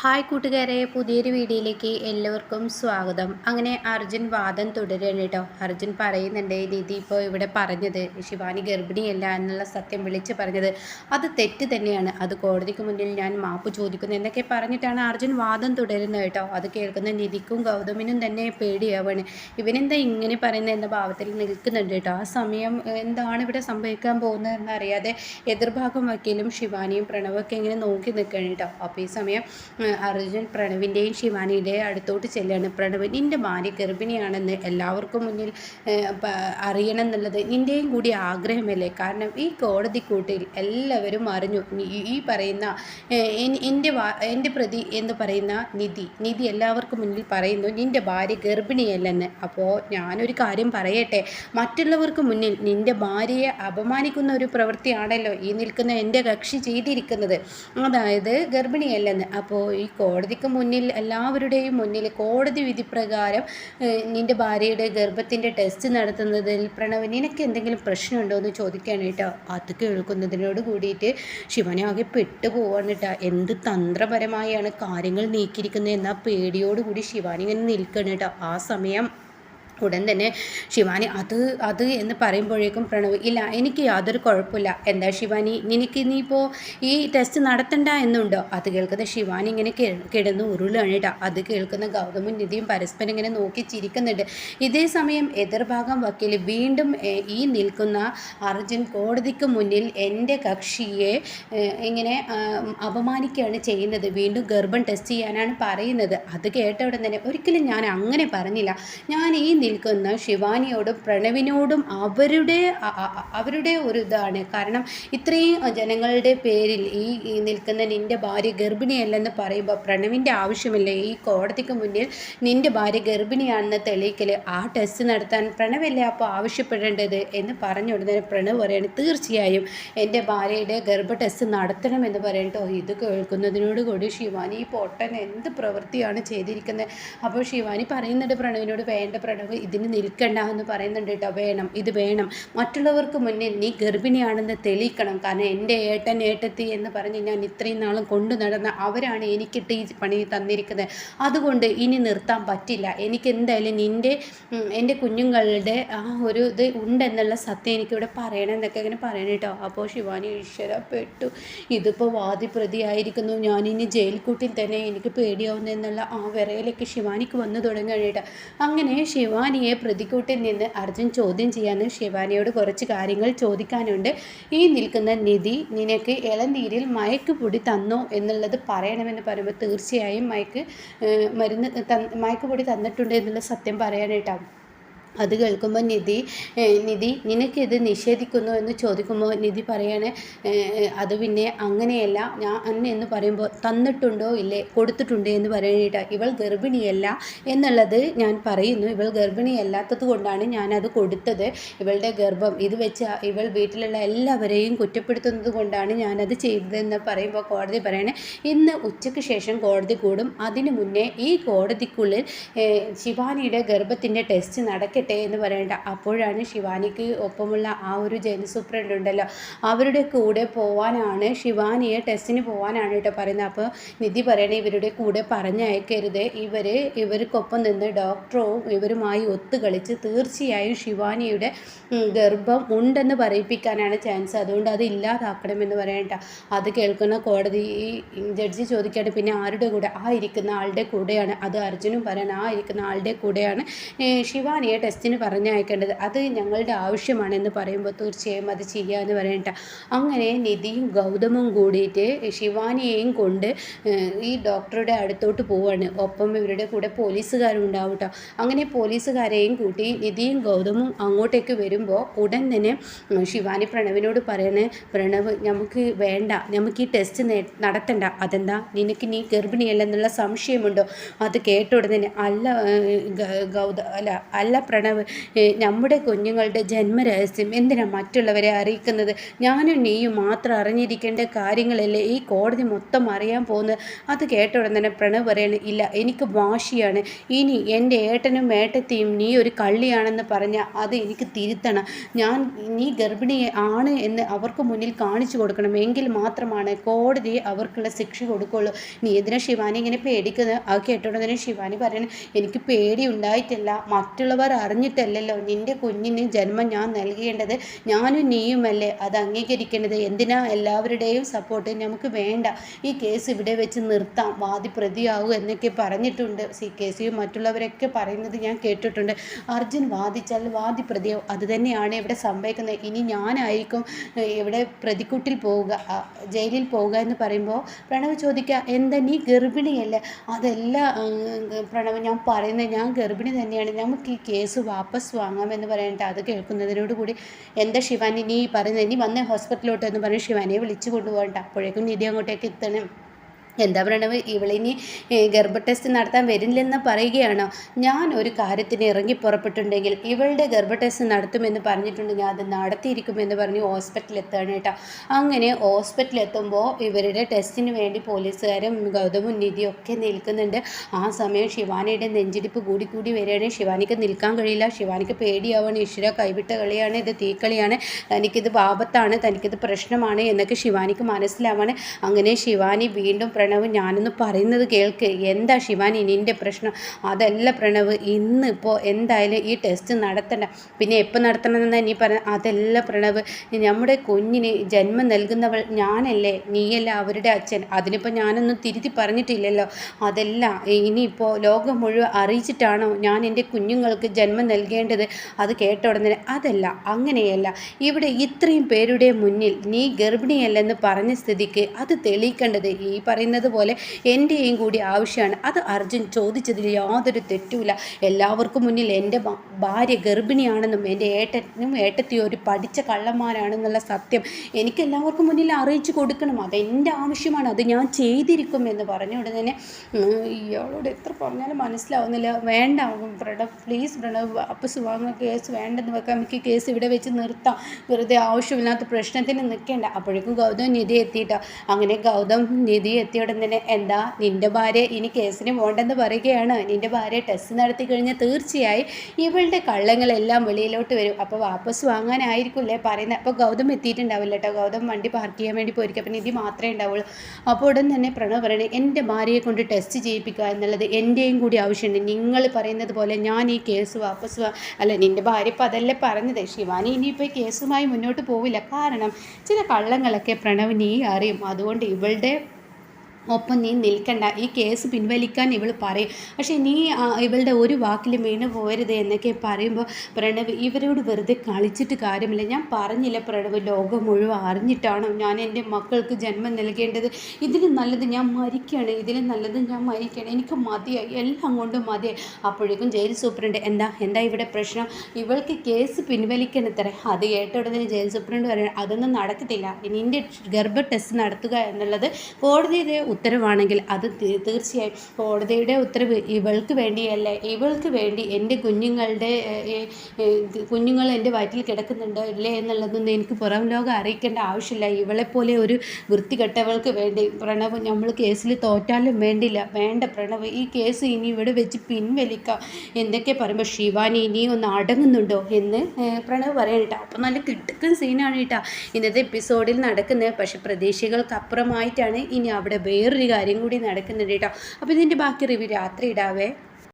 Hi കൂട്ടുകാരെ പുതിയൊരു വീഡിയോയിലേക്ക് എല്ലാവർക്കും സ്വാഗതം. അങ്ങനെ അർജുൻ വാദം തുടരുകയാണ് കേട്ടോ. അർജുൻ പറയുന്നുണ്ട് നിധി ഇപ്പോൾ ഇവിടെ പറഞ്ഞത് ശിവാനി ഗർഭിണിയല്ല എന്നുള്ള സത്യം വിളിച്ച് പറഞ്ഞത്. അത് തെറ്റ് തന്നെയാണ്. അത് കോടതിക്ക് മുന്നിൽ ഞാൻ മാപ്പ് ചോദിക്കുന്നു എന്നൊക്കെ പറഞ്ഞിട്ടാണ് അർജുൻ വാദം തുടരുന്നത് കേട്ടോ. അത് കേൾക്കുന്ന നിധിക്കും ഗൗതമിനും തന്നെ പേടിയാവാണ്. ഇവനെന്താ ഇങ്ങനെ പറയുന്നത് എന്ന ഭാവത്തിൽ നിൽക്കുന്നുണ്ട് കേട്ടോ. ആ സമയം എന്താണ് ഇവിടെ സംഭവിക്കാൻ പോകുന്നതെന്ന് അറിയാതെ എതിർഭാഗം വക്കീലും ശിവാനിയും പ്രണവൊക്കെ ഇങ്ങനെ നോക്കി നിൽക്കുകയാണ് കേട്ടോ. അപ്പോൾ ഈ സമയം അർജുൻ പ്രണവിന്റെയും ശിവാനിയുടെയും അടുത്തോട്ട് ചെല്ലുകയാണ് പ്രണവ് നിന്റെ ഭാര്യ ഗർഭിണിയാണെന്ന് എല്ലാവർക്കും മുന്നിൽ അറിയണം എന്നുള്ളത് നിന്റെയും കൂടി ആഗ്രഹമല്ലേ? കാരണം ഈ കോടതി കൂട്ടിൽ എല്ലാവരും അറിഞ്ഞു. ഈ പറയുന്ന എന്റെ എന്റെ പ്രതി എന്ന് പറയുന്ന നിധി നിധി എല്ലാവർക്കും മുന്നിൽ പറയുന്നു നിന്റെ ഭാര്യ ഗർഭിണിയല്ലെന്ന്. അപ്പോൾ ഞാനൊരു കാര്യം പറയട്ടെ. മറ്റുള്ളവർക്ക് മുന്നിൽ നിന്റെ ഭാര്യയെ അപമാനിക്കുന്ന ഒരു പ്രവൃത്തിയാണല്ലോ ഈ നിൽക്കുന്ന എന്റെ കക്ഷി ചെയ്തിരിക്കുന്നത്. അതായത് ഗർഭിണിയല്ലെന്ന്. അപ്പോൾ ഈ കോടതിക്ക് മുന്നിൽ എല്ലാവരുടെയും മുന്നിൽ കോടതി വിധി പ്രകാരം നിന്റെ ഭാര്യയുടെ ഗർഭത്തിന്റെ ടെസ്റ്റ് നടത്തുന്നതിൽ പ്രണവ് നിനക്ക് എന്തെങ്കിലും പ്രശ്നമുണ്ടോ എന്ന് ചോദിക്കുകയാണ് കേട്ടോ അത് കേൾക്കുന്നതിനോട് കൂടിയിട്ട് ശിവനാകെ പെട്ടുപോവാണ് കേട്ടോ. എന്ത് തന്ത്രപരമായാണ് കാര്യങ്ങൾ നീക്കിയിരിക്കുന്നത് എന്ന പേടിയോടുകൂടി ശിവാനി ഇങ്ങനെ നിൽക്കണം കേട്ടോ. ആ സമയം ഉടൻ തന്നെ ശിവാനി അത് അത് എന്ന് പറയുമ്പോഴേക്കും പ്രണവ് ഇല്ല എനിക്ക് യാതൊരു കുഴപ്പമില്ല. എന്താ ശിവാനി നിനക്ക് ഇനിയിപ്പോൾ ഈ ടെസ്റ്റ് നടത്തണ്ട എന്നുണ്ടോ? അത് കേൾക്കുന്ന ശിവാനി ഇങ്ങനെ കിടന്ന് ഉരുളാണ് കേട്ടോ അത് കേൾക്കുന്ന ഗൗതമും നിധിയും പരസ്പരം ഇങ്ങനെ നോക്കി ചിരിക്കുന്നുണ്ട്. ഇതേ സമയം എതിർഭാഗം വക്കീൽ വീണ്ടും ഈ നിൽക്കുന്ന അർജുൻ കോടതിക്ക് മുന്നിൽ എന്റെ കക്ഷിയെ ഇങ്ങനെ അപമാനിക്കുകയാണ് ചെയ്യുന്നത്. വീണ്ടും ഗർഭം ടെസ്റ്റ് ചെയ്യാനാണ് പറയുന്നത്. അത് കേട്ട ഉടൻ തന്നെ ഒരിക്കലും ഞാൻ അങ്ങനെ പറഞ്ഞില്ല. ഞാൻ ഈ നിൽക്കുന്ന ശിവാനിയോടും പ്രണവിനോടും അവരുടെ അവരുടെ ഒരു ഇതാണ്. കാരണം ഇത്രയും ജനങ്ങളുടെ പേരിൽ ഈ നിൽക്കുന്ന നിന്റെ ഭാര്യ ഗർഭിണിയല്ലെന്ന് പറയുമ്പോൾ പ്രണവിന്റെ ആവശ്യമില്ല. ഈ കോടതിക്ക് മുന്നിൽ നിന്റെ ഭാര്യ ഗർഭിണിയാണെന്ന് തെളിയിക്കൽ ആ ടെസ്റ്റ് നടത്താൻ പ്രണവല്ലേ അപ്പോൾ ആവശ്യപ്പെടേണ്ടത് എന്ന് പറഞ്ഞു ഉടനെ പ്രണവ് പറയാണ് തീർച്ചയായും എന്റെ ഭാര്യയുടെ ഗർഭ ടെസ്റ്റ് നടത്തണമെന്ന് പറയട്ടോ. ഇത് കേൾക്കുന്നതിനോട് കൂടി ശിവാനി ഈ പൊട്ടൻ എന്ത് പ്രവൃത്തിയാണ് ചെയ്തിരിക്കുന്നത്? അപ്പോൾ ശിവാനി പറയുന്നുണ്ട് പ്രണവിനോട് വേണ്ട പ്രണവ് ഇതിന് നിൽക്കണ്ട എന്ന് പറയുന്നുണ്ട് കേട്ടോ. വേണം ഇത് വേണം. മറ്റുള്ളവർക്ക് മുന്നേ നീ ഗർഭിണിയാണെന്ന് തെളിയിക്കണം. കാരണം എന്റെ ഏട്ടൻ ഏട്ടത്തി എന്ന് പറഞ്ഞ് ഞാൻ ഇത്രയും നാളും കൊണ്ടു നടന്ന അവരാണ് എനിക്കിട്ട് ഈ പണി തന്നിരിക്കുന്നത്. അതുകൊണ്ട് ഇനി നിർത്താൻ പറ്റില്ല. എനിക്ക് എന്തായാലും നിന്റെ എന്റെ കുഞ്ഞുങ്ങളുടെ ആ ഒരു ഇത് ഉണ്ടെന്നുള്ള സത്യം എനിക്കിവിടെ പറയണം എന്നൊക്കെ ഇങ്ങനെ പറയണം കേട്ടോ. അപ്പോൾ ശിവാനി ഈശ്വരപ്പെട്ടു. ഇതിപ്പോൾ വാദിപ്രതിയായിരിക്കുന്നു. ഞാനിനി ജയിൽക്കൂട്ടിൽ തന്നെ എനിക്ക് പേടിയാവുന്നെന്നുള്ള ആ വിറയിലേക്ക് ശിവാനിക്ക് വന്നു തുടങ്ങുകയാണ് അങ്ങനെ ശിവാനി ശിവാനിയെ പ്രതിക്കൂട്ടിൽ നിന്ന് അർജുൻ ചോദ്യം ചെയ്യാനും ശിവാനിയോട് കുറച്ച് കാര്യങ്ങൾ ചോദിക്കാനുണ്ട്. ഈ നിൽക്കുന്ന നിധി നിനക്ക് ഇളനീരിൽ മയക്കുപൊടി തന്നോ എന്നുള്ളത് പറയണമെന്ന് പറയുമ്പോൾ തീർച്ചയായും മയക്ക് മരുന്ന് മയക്കുപൊടി തന്നിട്ടുണ്ട് എന്നുള്ള സത്യം പറയാനായിട്ടാവും അത് കേൾക്കുമ്പോൾ നിധി നിധി നിനക്കിത് നിഷേധിക്കുന്നു എന്ന് ചോദിക്കുമ്പോൾ നിധി പറയാണ് അത് പിന്നെ അങ്ങനെയല്ല ഞാൻ അന്ന എന്ന് പറയുമ്പോൾ തന്നിട്ടുണ്ടോ ഇല്ലേ കൊടുത്തിട്ടുണ്ടോ എന്ന് പറയാനായിട്ട് ഇവൾ ഗർഭിണിയല്ല എന്നുള്ളത് ഞാൻ പറയുന്നു. ഇവൾ ഗർഭിണിയല്ലാത്തത് കൊണ്ടാണ് ഞാനത് കൊടുത്തത്. ഇവളുടെ ഗർഭം ഇത് വെച്ച് ഇവൾ വീട്ടിലുള്ള എല്ലാവരെയും കുറ്റപ്പെടുത്തുന്നത് കൊണ്ടാണ് ഞാനത് ചെയ്തതെന്ന് പറയുമ്പോൾ കോടതി പറയണേ ഇന്ന് ഉച്ചയ്ക്ക് ശേഷം കോടതി കൂടും. അതിനു മുന്നേ ഈ കോടതിക്കുള്ളിൽ ശിവാനിയുടെ ഗർഭത്തിന്റെ ടെസ്റ്റ് നടക്കട്ടെ കിട്ടേ എന്ന് പറയേണ്ട. അപ്പോഴാണ് ശിവാനിക്ക് ഒപ്പമുള്ള ആ ഒരു ജയിൽ സൂപ്രണ്ട് ഉണ്ടല്ലോ അവരുടെ കൂടെ പോവാനാണ് ശിവാനിയെ ടെസ്റ്റിന് പോവാനാണ് കേട്ടോ പറയുന്നത്. അപ്പോൾ നിധി പറയണേ ഇവരുടെ കൂടെ പറഞ്ഞയക്കരുത്. ഇവർ ഇവർക്കൊപ്പം നിന്ന് ഡോക്ടറും ഇവരുമായി ഒത്തു കളിച്ച് തീർച്ചയായും ശിവാനിയുടെ ഗർഭം ഉണ്ടെന്ന് പറയിപ്പിക്കാനാണ് ചാൻസ് അതുകൊണ്ട് അത് ഇല്ലാതാക്കണമെന്ന് പറയണ്ട. അത് കേൾക്കുന്ന കോടതി ജഡ്ജി ചോദിക്കാണ് പിന്നെ ആരുടെ കൂടെ? ആ ഇരിക്കുന്ന ആളുടെ കൂടെയാണ്. അത് അർജുനും പറയണം ആ ഇരിക്കുന്ന ആളുടെ കൂടെയാണ്. ശിവാനിയെ ടെസ്റ്റിന് പറഞ്ഞയക്കേണ്ടത് അത് ഞങ്ങളുടെ ആവശ്യമാണെന്ന് പറയുമ്പോൾ തീർച്ചയായും അത് ചെയ്യാമെന്ന് പറയണ്ട. അങ്ങനെ നിധിയും ഗൗതമും കൂടിയിട്ട് ശിവാനിയെയും കൊണ്ട് ഈ ഡോക്ടറുടെ അടുത്തോട്ട് പോവാണ്. ഒപ്പം ഇവരുടെ കൂടെ പോലീസുകാരും ഉണ്ടാവും കേട്ടോ അങ്ങനെ പോലീസുകാരെയും കൂട്ടി നിധിയും ഗൗതമും അങ്ങോട്ടേക്ക് വരുമ്പോൾ ഉടൻ തന്നെ ശിവാനി പ്രണവിനോട് പറയണേ പ്രണവ് നമുക്ക് വേണ്ട. നമുക്ക് ഈ ടെസ്റ്റ് നടത്തണ്ട. അതെന്താ? നിനക്ക് നീ ഗർഭിണിയല്ലെന്നുള്ള സംശയമുണ്ടോ? അത് കേട്ട ഉടനെ അല്ല ഗൗത അല്ല അല്ല പ്രണവ് ഏ, നമ്മുടെ കുഞ്ഞുങ്ങളുടെ ജന്മരഹസ്യം എന്തിനാ മറ്റുള്ളവരെ അറിയിക്കുന്നത്? ഞാനും നീയും മാത്രം അറിഞ്ഞിരിക്കേണ്ട കാര്യങ്ങളല്ലേ ഈ കോടതി മൊത്തം അറിയാൻ പോകുന്നത്? അത് കേട്ട ഉടൻ തന്നെ പ്രണവ് പറയാണ് ഇല്ല എനിക്ക് വാശിയാണ്. ഇനി എന്റെ ഏട്ടനും ഏട്ടത്തെയും നീ ഒരു കള്ളിയാണെന്ന് പറഞ്ഞാൽ അത് എനിക്ക് തിരുത്തണം. ഞാൻ നീ ഗർഭിണി ആണ് എന്ന് അവർക്ക് മുന്നിൽ കാണിച്ചു കൊടുക്കണം. എങ്കിൽ മാത്രമാണ് കോടതി അവർക്കുള്ള ശിക്ഷ കൊടുക്കുള്ളൂ. നീ എന്തിനാ ശിവാനി ഇങ്ങനെ പേടിക്കുന്നത്? ആ കേട്ടോടെ തന്നെ ശിവാനി പറയണം എനിക്ക് പേടി ഉണ്ടായിട്ടില്ല മറ്റുള്ളവർ അറിഞ്ഞിട്ടല്ലല്ലോ നിന്റെ കുഞ്ഞിന് ജന്മം ഞാൻ നൽകേണ്ടത് ഞാനും നീയുമല്ലേ? അത് അംഗീകരിക്കേണ്ടത് എന്തിനാ? എല്ലാവരുടെയും സപ്പോർട്ട് നമുക്ക് വേണ്ട. ഈ കേസ് ഇവിടെ വെച്ച് നിർത്താം. വാദി പ്രതിയാവും എന്നൊക്കെ പറഞ്ഞിട്ടുണ്ട്. സി കെ സിയും മറ്റുള്ളവരൊക്കെ പറയുന്നത് ഞാൻ കേട്ടിട്ടുണ്ട്. അർജുൻ വാദിച്ചാൽ വാദി പ്രതിയാവും. അതുതന്നെയാണ് ഇവിടെ സംഭവിക്കുന്നത്. ഇനി ഞാനായിരിക്കും ഇവിടെ പ്രതിക്കുട്ടിൽ പോവുക ജയിലിൽ പോവുക എന്ന് പറയുമ്പോൾ പ്രണവ് ചോദിക്കുക എന്താ നീ ഗർഭിണിയല്ലേ? അതല്ല പ്രണവ് ഞാൻ പറയുന്നത് ഞാൻ ഗർഭിണി തന്നെയാണ്. നമുക്ക് ഈ കേസ് വാപ്പസ് വാങ്ങാമെന്ന് പറഞ്ഞിട്ട് അത് കേൾക്കുന്നതിനോട് കൂടി എന്താ ശിവാനി നീ പറയുന്നത്? നീ വന്ന ഹോസ്പിറ്റലിലോട്ട് എന്ന് പറഞ്ഞ് ശിവാനിയെ വിളിച്ചു കൊണ്ടുപോകണ്ട. അപ്പോഴേക്കും നിധി അങ്ങോട്ടേക്ക് എത്തണം. എന്താ പ്രണവ് ഇവളിനി ഗർഭ ടെസ്റ്റ് നടത്താൻ വരില്ലെന്ന് പറയുകയാണോ. ഞാൻ ഒരു കാര്യത്തിന് ഇറങ്ങി പുറപ്പെട്ടുണ്ടെങ്കിൽ ഇവളുടെ ഗർഭ ടെസ്റ്റ് നടത്തുമെന്ന് പറഞ്ഞിട്ടുണ്ടെങ്കിൽ അത് നടത്തിയിരിക്കുമെന്ന് പറഞ്ഞ് ഹോസ്പിറ്റലിൽ എത്തുകയാണ് കേട്ടോ. അങ്ങനെ ഹോസ്പിറ്റലിൽ എത്തുമ്പോൾ ഇവരുടെ ടെസ്റ്റിന് വേണ്ടി പോലീസുകാരും ഗൗതമും നിധിയും ഒക്കെ നിൽക്കുന്നുണ്ട്. ആ സമയം ശിവാനിയുടെ നെഞ്ചിടിപ്പ് കൂടി കൂടി വരികയാണ്. ശിവാനിക്ക് നിൽക്കാൻ കഴിയില്ല. ശിവാനിക്ക് പേടിയാവാണ്. ഈശ്വര കൈവിട്ട കളിയാണ്. ഇത് തീക്കളിയാണ്. തനിക്കിത് പാപത്താണ്. തനിക്കിത് പ്രശ്നമാണ് എന്നൊക്കെ ശിവാനിക്ക് മനസ്സിലാവാണ്. അങ്ങനെ ശിവാനി വീണ്ടും പ്രണവ് ഞാനൊന്ന് പറയുന്നത് കേൾക്ക്. എന്താ ശിവാനി നിന്റെ പ്രശ്നം? അതല്ല പ്രണവ് ഇന്ന് ഇപ്പോൾ എന്തായാലും ഈ ടെസ്റ്റ് നടത്തണ്ട. പിന്നെ എപ്പോൾ നടത്തണമെന്ന് നീ പറഞ്ഞ? അതല്ല പ്രണവ് നമ്മുടെ കുഞ്ഞിന് ജന്മം നൽകുന്നവൾ ഞാനല്ലേ? നീയല്ല അവരുടെ അച്ഛൻ? അതിനിപ്പോൾ ഞാനൊന്നും തിരുത്തി പറഞ്ഞിട്ടില്ലല്ലോ. അതല്ല ഇനിയിപ്പോൾ ലോകം മുഴുവൻ അറിയിച്ചിട്ടാണോ ഞാൻ എന്റെ കുഞ്ഞുങ്ങൾക്ക് ജന്മം നൽകേണ്ടത്? അത് കേട്ട ഉടനെ അതല്ല അങ്ങനെയല്ല. ഇവിടെ ഇത്രയും പേരുടെ മുന്നിൽ നീ ഗർഭിണിയല്ലെന്ന് പറഞ്ഞ സ്ഥിതിക്ക് അത് തെളിയിക്കേണ്ടത് ഈ പറയുന്നത് എന്റെയും കൂടി ആവശ്യമാണ്. അത് അർജുൻ ചോദിച്ചതിൽ യാതൊരു തെറ്റുമില്ല. എല്ലാവർക്കും മുന്നിൽ എന്റെ ഭാര്യ ഗർഭിണിയാണെന്നും എന്റെ ഏട്ടനും ഏട്ടത്തിയും ഒരു പഠിച്ച കള്ളന്മാരാണെന്നുള്ള സത്യം എനിക്ക് എല്ലാവർക്കും മുന്നിൽ അറിയിച്ചു കൊടുക്കണം. അതെന്റെ ആവശ്യമാണ്. അത് ഞാൻ ചെയ്തിരിക്കും എന്ന് പറഞ്ഞ ഉടനെ തന്നെ ഇയാളോട് എത്ര പറഞ്ഞാലും മനസ്സിലാവുന്നില്ല. വേണ്ട പ്രണവ് പ്ലീസ് പ്രണവ് വാപ്പസ് വാങ്ങുക കേസ് വേണ്ടെന്ന് വെക്കാം എനിക്ക് കേസ് ഇവിടെ വെച്ച് നിർത്താം. വെറുതെ ആവശ്യമില്ലാത്ത പ്രശ്നത്തിന് നിൽക്കേണ്ട. അപ്പോഴേക്കും ഗൗതം നിധി എത്തിയിട്ടോ അങ്ങനെ ഗൗതം നിധി എത്തിയ തന്നെ എന്താ നിന്റെ ഭാര്യ ഇനി കേസിന് പോകണ്ടെന്ന് പറയുകയാണ്? നിന്റെ ഭാര്യ ടെസ്റ്റ് നടത്തി കഴിഞ്ഞാൽ തീർച്ചയായും ഇവളുടെ കള്ളങ്ങളെല്ലാം വെളിയിലോട്ട് വരും. അപ്പോൾ വാപ്പസ് വാങ്ങാനായിരിക്കില്ലേ പറയുന്നത്? അപ്പോൾ ഗൗതം എത്തിയിട്ടുണ്ടാവില്ല കേട്ടോ ഗൗതം വണ്ടി പാർക്ക് ചെയ്യാൻ വേണ്ടി പോയിരിക്കും. അപ്പം നിധി മാത്രമേ ഉണ്ടാവുള്ളൂ. അപ്പോൾ ഉടൻ തന്നെ പ്രണവ് പറയണേ എന്റെ ഭാര്യയെ കൊണ്ട് ടെസ്റ്റ് ചെയ്യിപ്പിക്കുക എന്നുള്ളത് എന്റെയും കൂടി ആവശ്യമുണ്ട്. നിങ്ങൾ പറയുന്നത് പോലെ ഞാൻ ഈ കേസ് വാപ്പസ് അല്ല നിന്റെ ഭാര്യ ഇപ്പോൾ അതല്ലേ പറഞ്ഞത്? ശിവാനി ഇനിയിപ്പോൾ കേസുമായി മുന്നോട്ട് പോവില്ല. കാരണം ചില കള്ളങ്ങളൊക്കെ പ്രണവ് നീ അറിയും. അതുകൊണ്ട് ഇവളുടെ ഒപ്പം നീ നിൽക്കണ്ട. ഈ കേസ് പിൻവലിക്കാൻ ഇവൾ പറയും. പക്ഷേ നീ ഇവളുടെ ഒരു വാക്കിൽ വീണ് പോരുത് എന്നൊക്കെ പറയുമ്പോൾ പ്രണവ് ഇവരോട് വെറുതെ കളിച്ചിട്ട് കാര്യമില്ല. ഞാൻ പറഞ്ഞില്ല പ്രണവ് ലോകം മുഴുവൻ അറിഞ്ഞിട്ടാണ് ഞാൻ എന്റെ മക്കൾക്ക് ജന്മം നൽകേണ്ടത്? ഇതിലും നല്ലത് ഞാൻ മരിക്കുകയാണ്. ഇതിലും നല്ലത് ഞാൻ മരിക്കുകയാണ്. എനിക്ക് മതിയായി. എല്ലാം കൊണ്ടും മതിയായി. അപ്പോഴേക്കും ജയിൽ സൂപ്രണ്ട് എന്താ എന്താ ഇവിടെ പ്രശ്നം? ഇവൾക്ക് കേസ് പിൻവലിക്കണത്രേ. അത് കേട്ട ഉടനെ ജയിൽ സൂപ്രണ്ട് പറയുന്നത് അതൊന്നും നടക്കത്തില്ല. നിന്റെ ഗർഭ ടെസ്റ്റ് നടത്തുക എന്നുള്ളത് കോടതിയുടെ ഉത്തരവാണെങ്കിൽ അത് തീർച്ചയായും കോടതിയുടെ ഉത്തരവ് ഇവൾക്ക് വേണ്ടിയല്ല. ഇവൾക്ക് വേണ്ടി എന്റെ കുഞ്ഞുങ്ങളുടെ കുഞ്ഞുങ്ങൾ എന്റെ വയറ്റിൽ കിടക്കുന്നുണ്ടോ ഇല്ലേ എന്നുള്ളതൊന്നും എനിക്ക് പുറം ലോകം അറിയിക്കേണ്ട ആവശ്യമില്ല. ഇവളെപ്പോലെ ഒരു വൃത്തികെട്ടവൾക്ക് വേണ്ടി പ്രണവ് നമ്മൾ കേസിൽ തോറ്റാലും വേണ്ടില്ല. വേണ്ട പ്രണവ് ഈ കേസ് ഇനി ഇവിടെ വെച്ച് പിൻവലിക്കാം. എന്തൊക്കെ പറയുമ്പോൾ ശിവാനി ഇനി ഒന്ന് അടങ്ങുന്നുണ്ടോ എന്ന് പ്രണവ് പറയാനിട്ടാ അപ്പം നല്ല കിട്ടുക്കൻ സീനാണ് കേട്ടോ. ഇന്നത്തെ എപ്പിസോഡിൽ നടക്കുന്നത്. പക്ഷെ പ്രതീക്ഷകൾക്കപ്പുറമായിട്ടാണ് ഇനി അവിടെ വേറൊരു കാര്യം കൂടി നടക്കുന്നുണ്ട് കേട്ടോ. അപ്പോൾ ഇതിന്റെ ബാക്കി റിവ്യൂ രാത്രി ഇടാവേ.